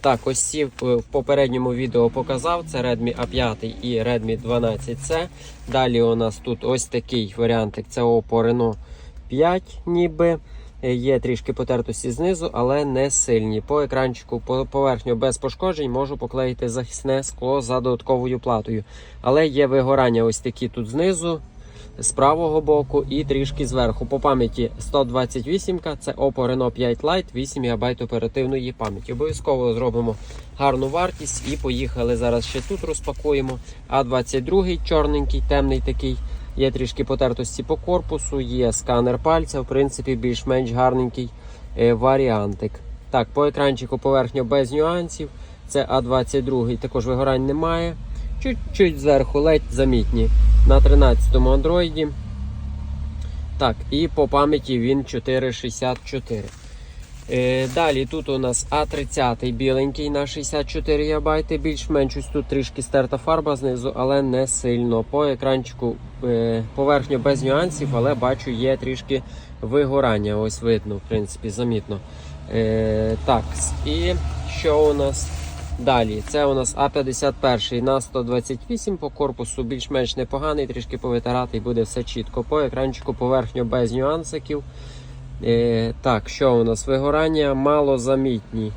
Так, ось ці в попередньому відео показав. Це Redmi A5 і Redmi 12C. Далі у нас тут ось такий варіантик. Це Oppo Reno 5 ніби. Е, Є трішки потертості знизу, але не сильні. По екранчику по поверхню без пошкоджень можу поклеїти захисне скло за додатковою платою. Але є вигорання ось такі тут знизу, з правого боку і трішки зверху. По пам'яті 128 це Oppo Reno 5 Lite, 8 ГБ оперативної пам'яті. Обов'язково зробимо гарну вартість і поїхали. Зараз ще тут розпакуємо. А22 чорненький, темний такий. Є трішки потертості по корпусу, є сканер пальця, в принципі, більш-менш гарненький е, варіантик. Так, по екранчику поверхня без нюансів. Це А22, також вигорань немає. Чуть-чуть зверху ледь замітні на 13-му андроїді. Так, і по пам'яті він 464. Е, далі тут у нас А30 біленький на 64 ГБ. Більш-менш ось тут трішки стерта фарба знизу, але не сильно. По екранчику е, поверхню без нюансів, але бачу, є трішки вигорання. Ось видно, в принципі, замітно. Е, так, і що у нас далі? Це у нас А51 на 128 по корпусу, більш-менш непоганий, трішки повитирати і буде все чітко. По екранчику поверхню без нюансиків. Е, так, що у нас? Вигорання малозамітні.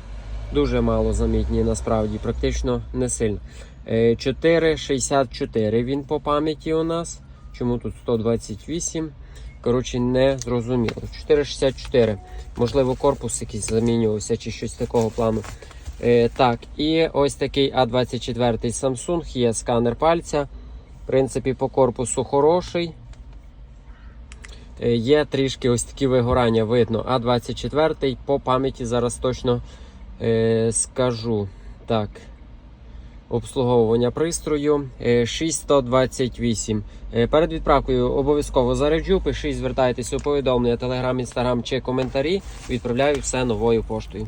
Дуже малозамітні насправді, практично не сильно. Е, 4,64 він по пам'яті у нас. Чому тут 128? Коротше, не зрозуміло. 4,64. Можливо, корпус якийсь замінювався чи щось такого плану. Е, так, і ось такий А24 Samsung, є сканер пальця. В принципі, по корпусу хороший. Е, Є трішки ось такі вигорання видно. А24 по пам'яті зараз точно е, скажу. Так. Обслуговування пристрою е, 6128. Е, Перед відправкою обов'язково заряджу. Пишіть, звертайтеся у повідомлення, телеграм, інстаграм чи коментарі. Відправляю все новою поштою.